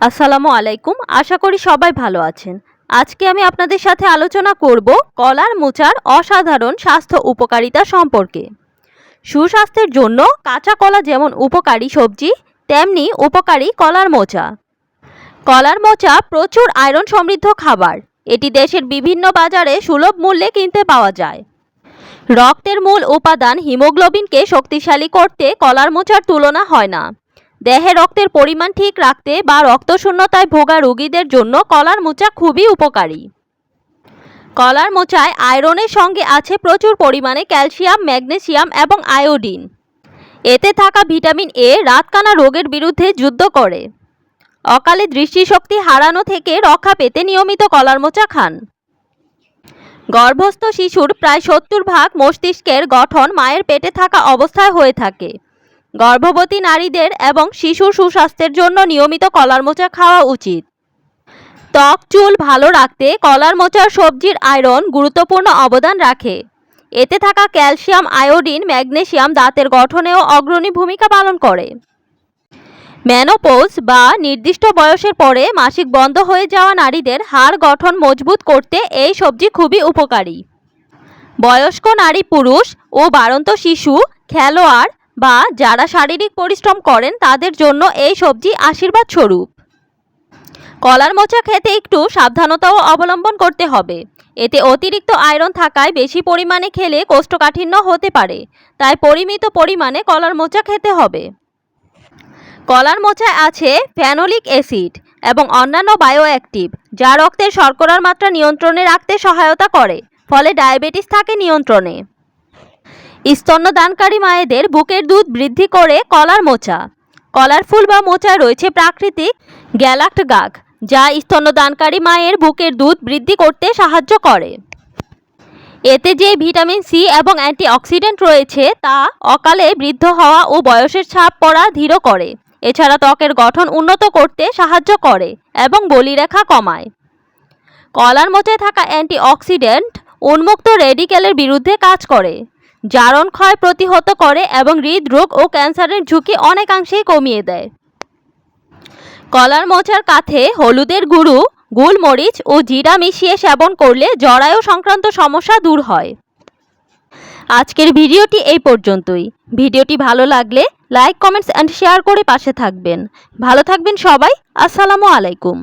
আসসালামু আলাইকুম, আশা করি সবাই ভালো আছেন। আজকে আমি আপনাদের সাথে আলোচনা করব কলার মোচার অসাধারণ স্বাস্থ্য উপকারিতা সম্পর্কে। সুস্বাস্থ্যের জন্য কাঁচা কলা যেমন উপকারী সবজি, তেমনি উপকারী কলার মোচা। কলার মোচা প্রচুর আয়রন সমৃদ্ধ খাবার। এটি দেশের বিভিন্ন বাজারে সুলভ মূল্যে কিনতে পাওয়া যায়। রক্তের মূল উপাদান হিমোগ্লোবিনকে শক্তিশালী করতে কলার মোচার তুলনা হয় না। দেহে রক্তের পরিমাণ ঠিক রাখতে বা রক্তশূন্যতায় ভোগা রোগীদের জন্য কলার মোচা খুবই উপকারী। কলার মোচায় আয়রনের সঙ্গে আছে প্রচুর পরিমাণে ক্যালসিয়াম, ম্যাগনেসিয়াম এবং আয়োডিন। এতে থাকা ভিটামিন এ রাতকানা রোগের বিরুদ্ধে যুদ্ধ করে। অকালে দৃষ্টিশক্তি হারানো থেকে রক্ষা পেতে নিয়মিত কলার মোচা খান। গর্ভস্থ শিশুর প্রায় সত্তর ভাগ মস্তিষ্কের গঠন মায়ের পেটে থাকা অবস্থায় হয়ে থাকে। গর্ভবতী নারীদের এবং শিশুর সুস্বাস্থ্যের জন্য নিয়মিত কলার মোচা খাওয়া উচিত। ত্বক, চুল ভালো রাখতে কলার মোচার সবজির আয়রন গুরুত্বপূর্ণ অবদান রাখে। এতে থাকা ক্যালসিয়াম, আয়োডিন, ম্যাগনেসিয়াম দাঁতের গঠনেও অগ্রণী ভূমিকা পালন করে। ম্যানোপোজ বা নির্দিষ্ট বয়সের পরে মাসিক বন্ধ হয়ে যাওয়া নারীদের হাড় গঠন মজবুত করতে এই সবজি খুবই উপকারী। বয়স্ক নারী পুরুষ ও বাড়ন্ত শিশু, খেলোয়াড় বা যারা শারীরিক পরিশ্রম করেন, তাদের জন্য এই সবজি আশীর্বাদ স্বরূপ। কলার মোচা খেতে একটু সাবধানতাও অবলম্বন করতে হবে। এতে অতিরিক্ত আয়রন থাকায় বেশি পরিমাণে খেলে কোষ্ঠকাঠিন্য হতে পারে, তাই পরিমিত পরিমাণে কলার মোচা খেতে হবে। কলার মোচায় আছে ফ্যানোলিক অ্যাসিড এবং অন্যান্য বায়োঅ্যাক্টিভ, যা রক্তের শর্করার মাত্রা নিয়ন্ত্রণে রাখতে সহায়তা করে, ফলে ডায়াবেটিস থাকে নিয়ন্ত্রণে। স্তন্যদানকারী মায়েদের বুকের দুধ বৃদ্ধি করে কলার মোচা। কলার ফুল বা মোচা রয়েছে প্রাকৃতিক গ্যালাক্ট গাগ, যা স্তন্যদানকারী মায়ের বুকের দুধ বৃদ্ধি করতে সাহায্য করে। এতে যে ভিটামিন সি এবং অ্যান্টিঅক্সিডেন্ট রয়েছে, তা অকালে বৃদ্ধ হওয়া ও বয়সের ছাপ পড়া ধীর করে। এছাড়া ত্বকের গঠন উন্নত করতে সাহায্য করে এবং বলিরেখা কমায়। কলার মোচায় থাকা অ্যান্টিঅক্সিডেন্ট উন্মুক্ত রেডিকেলের বিরুদ্ধে কাজ করে। জারণ ক্ষয় প্রতিহত করে এবং হৃদরোগ ও ক্যান্সারের ঝুঁকি অনেকাংশেই কমিয়ে দেয়। কলার মোচার কাথে হলুদের গুঁড়ো, গোলমরিচ ও জিরা মিশিয়ে সেবন করলে জরায়ু সংক্রান্ত সমস্যা দূর হয়। আজকের ভিডিওটি এই পর্যন্তই। ভিডিওটি ভালো লাগলে লাইক, কমেন্টস অ্যান্ড শেয়ার করে পাশে থাকবেন। ভালো থাকবেন সবাই। আসসালামু আলাইকুম।